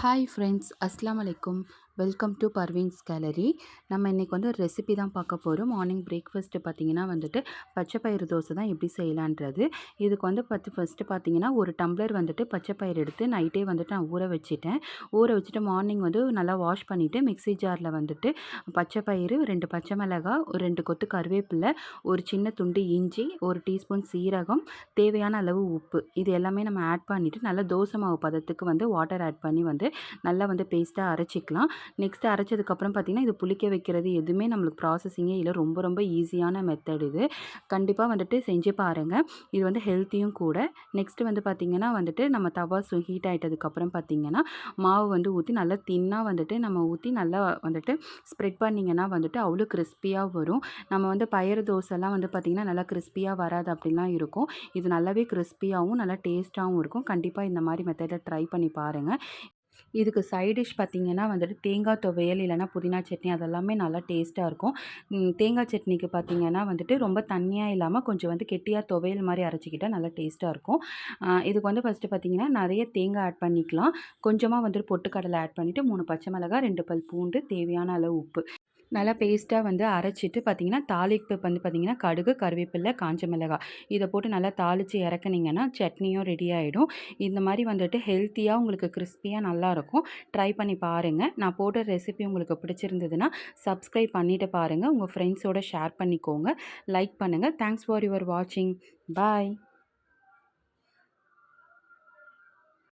Hi friends அஸ்லாம் வலைக்கும் welcome to Parveen's gallery நம்ம இன்றைக்கி வந்து ஒரு ரெசிபி தான் பார்க்க போகிறோம் மார்னிங் பிரேக்ஃபாஸ்ட்டு பார்த்திங்கன்னா வந்துட்டு பச்சை பயிறு தோசை தான் எப்படி செய்யலான்றது. இதுக்கு வந்து பத்து ஃபஸ்ட்டு பார்த்திங்கன்னா ஒரு டம்ளர் வந்துட்டு பச்சை பயிறு எடுத்து நைட்டே வந்துட்டு நான் ஊற வச்சுட்டேன். ஊற வச்சுட்டு மார்னிங் வந்து நல்லா வாஷ் பண்ணிவிட்டு மிக்ஸி ஜாரில் வந்துட்டு பச்சை பயிறு ரெண்டு பச்சை மிளகாய் ஒரு ரெண்டு கொத்து கருவேப்பிலை ஒரு சின்ன துண்டு இஞ்சி ஒரு டீஸ்பூன் சீரகம் தேவையான அளவு உப்பு. இது எல்லாமே நம்ம ஆட் பண்ணிவிட்டு நல்லா தோசை மாவு பதத்துக்கு வந்து வாட்டர் ஆட் பண்ணி வந்து நல்லா வந்து பேஸ்ட்டாக அரைச்சிக்கலாம். நெக்ஸ்ட்டு அரைச்சதுக்கப்புறம் பார்த்திங்கன்னா இது புளிக்க வைக்கிறது எதுவுமே நம்மளுக்கு ப்ராசஸிங்கே இல்லை. ரொம்ப ரொம்ப ஈஸியான மெத்தட் இது. கண்டிப்பாக வந்துட்டு செஞ்சு பாருங்கள் இது வந்து ஹெல்த்தியும் கூட. நெக்ஸ்ட்டு வந்து பார்த்திங்கன்னா வந்துட்டு நம்ம தவா ஸோ ஹீட் ஆகிட்டதுக்கப்புறம் பார்த்திங்கன்னா மாவு வந்து ஊற்றி நல்லா தின்னாக வந்துட்டு நம்ம ஊற்றி நல்லா வந்துட்டு ஸ்ப்ரெட் பண்ணிங்கன்னா வந்துட்டு அவ்வளோ கிறிஸ்பியாக வரும். நம்ம வந்து பயறு தோசைலாம் வந்து பார்த்திங்கன்னா நல்லா கிறிஸ்பியாக வராது அப்படிலாம் இருக்கும். இது நல்லாவே கிறிஸ்பியாகவும் நல்லா டேஸ்ட்டாகவும் இருக்கும். கண்டிப்பாக இந்த மாதிரி மெத்தடை ட்ரை பண்ணி பாருங்கள் இதுக்கு சைட் டிஷ் பார்த்திங்கன்னா வந்துட்டு தேங்காய் துவையல் இல்லைனா புதினா சட்னி அதெல்லாமே நல்லா டேஸ்ட்டாக இருக்கும். தேங்காய் சட்னிக்கு பார்த்திங்கன்னா வந்துட்டு ரொம்ப தண்ணியாக இல்லாமல் கொஞ்சம் வந்து கெட்டியாக துவையல் மாதிரி அரைச்சிக்கிட்டால் நல்லா டேஸ்ட்டாக இருக்கும். இதுக்கு வந்து ஃபஸ்ட்டு பார்த்திங்கன்னா நிறைய தேங்காய் ஆட் பண்ணிக்கலாம். கொஞ்சமாக வந்துட்டு பொட்டுக்கடலை ஆட் பண்ணிவிட்டு மூணு பச்சை மிளகாய் ரெண்டு பல் பூண்டு தேவையான அளவு உப்பு. நல்லா பேஸ்ட்டாக வந்து அரைச்சிட்டு பார்த்திங்கன்னா தாளிப்பு வந்து பார்த்திங்கன்னா கடுகு கருவேப்பில்லை காஞ்ச மிளகாய் இதை போட்டு நல்லா தாளித்து இறக்குனீங்கன்னா சட்னியும் ரெடி ஆகிடும் இந்த மாதிரி வந்துட்டு ஹெல்த்தியாக உங்களுக்கு கிறிஸ்பியாக நல்லாயிருக்கும் ட்ரை பண்ணி பாருங்கள் நான் போட்ட ரெசிபி உங்களுக்கு பிடிச்சிருந்ததுன்னா சப்ஸ்கிரைப் பண்ணிவிட்டு பாருங்கள் உங்கள் ஃப்ரெண்ட்ஸோடு ஷேர் பண்ணிக்கோங்க. லைக் பண்ணுங்கள் தேங்க்ஸ் ஃபார் யுவர் வாட்சிங் பாய்